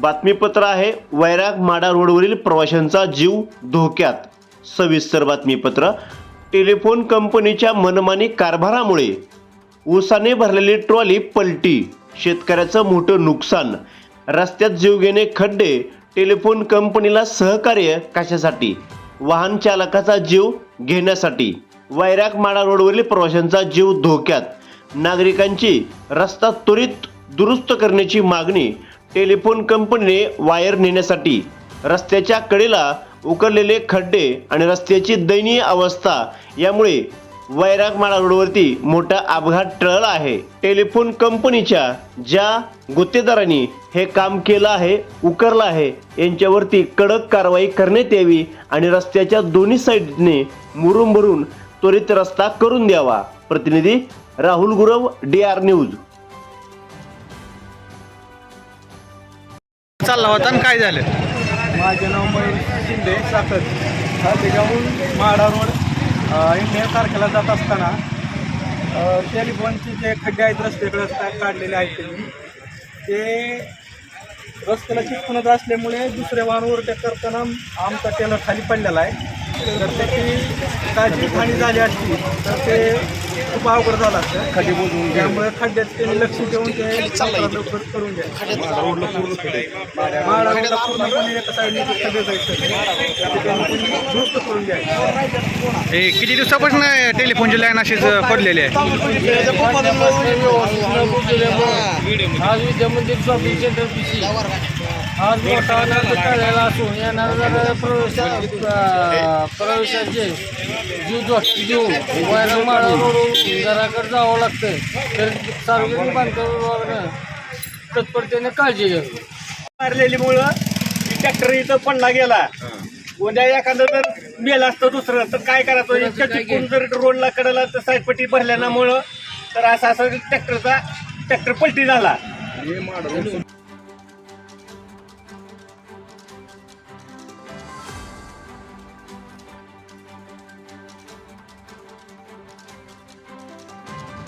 बातमीपत्र आहे. वैराग माडा रोडवरील प्रवाशांचा जीव धोक्यात. सविस्तर बातमीपत्र. टेलिफोन कंपनीच्या मनमानी कारभारामुळे ऊसाने भरलेली ट्रॉली पलटी. शेतकऱ्याचं मोठं नुकसान. रस्त्यात जीवघेणे खड्डे. टेलिफोन कंपनीला सहकार्य कशासाठी? वाहन चालकाचा जीव घेण्यासाठी. वैराग माडा रोडवरील प्रवाशांचा जीव धोक्यात. नागरिकांची रस्ता त्वरित दुरुस्त करण्याची मागणी. टेलिफोन कंपनीने वायर नेण्यासाठी रस्त्याच्या कडेला उकरलेले खड्डे आणि रस्त्याची दयनीय अवस्था यामुळे वैरागमाळा रोडवरती मोठा अपघात टळला आहे. टेलिफोन कंपनीच्या ज्या गुत्तेदारांनी हे काम केलं आहे उकरलं आहे यांच्यावरती कडक कारवाई करण्यात यावी आणि रस्त्याच्या दोन्ही साईडने मुरुम भरून त्वरित रस्ता करून द्यावा. प्रतिनिधी Rahul Gurav D R news चालला होता आणि काय झालं? माझे नाव मयूर शिंदे साखर हा त्याच्याहून माडा रोड अ, इंडिया तारखेला जात असताना अ, टेलिफोनचे जे खड्डे आहेत रस्त्याकडे असतात काढलेले आहेत त्यांनी. ते रस्त्याला चिकूनच असल्यामुळे दुसऱ्या वाहन ओव्हरटेक करताना आमचा टेलर खाली पडलेला आहे. तर त्याची काळजी खाणी झाली असती तर ते खूप अवघड झालं असतं. खड्डे बोलून त्यामुळे खड्ड्यात त्यांनी लक्ष देऊन ते लवकर करून माडा रोडला पूर्णपणे एका साईडने खड्डे दुरुस्त करून हे किती दिवसापासून टेलिफोनची लाईन अशीच पडलेली आहे? आज शॉपिंग सेंटर आज मोठा आनंद झालेला असून येणाऱ्या प्रवेशा प्रवेशाचे जीव धोक्यात देऊन वैरण माळा रोडवरून घराकडे जावं लागतं तर सार्वजनिक बांधकाम विभागानं तत्परतेने काळजी घ्यावी मारलेलीमुळं ट्रॅक्टर इथं पडला गेला. उद्या एखादं जर मेलं असतं दुसरं तर काय करायचं इतकं चिकून जर रोडला कडेला तर साईडपट्टी भरल्यामुळं तर असं असं ट्रॅक्टरचा ट्रॅक्टर पलटी झाला.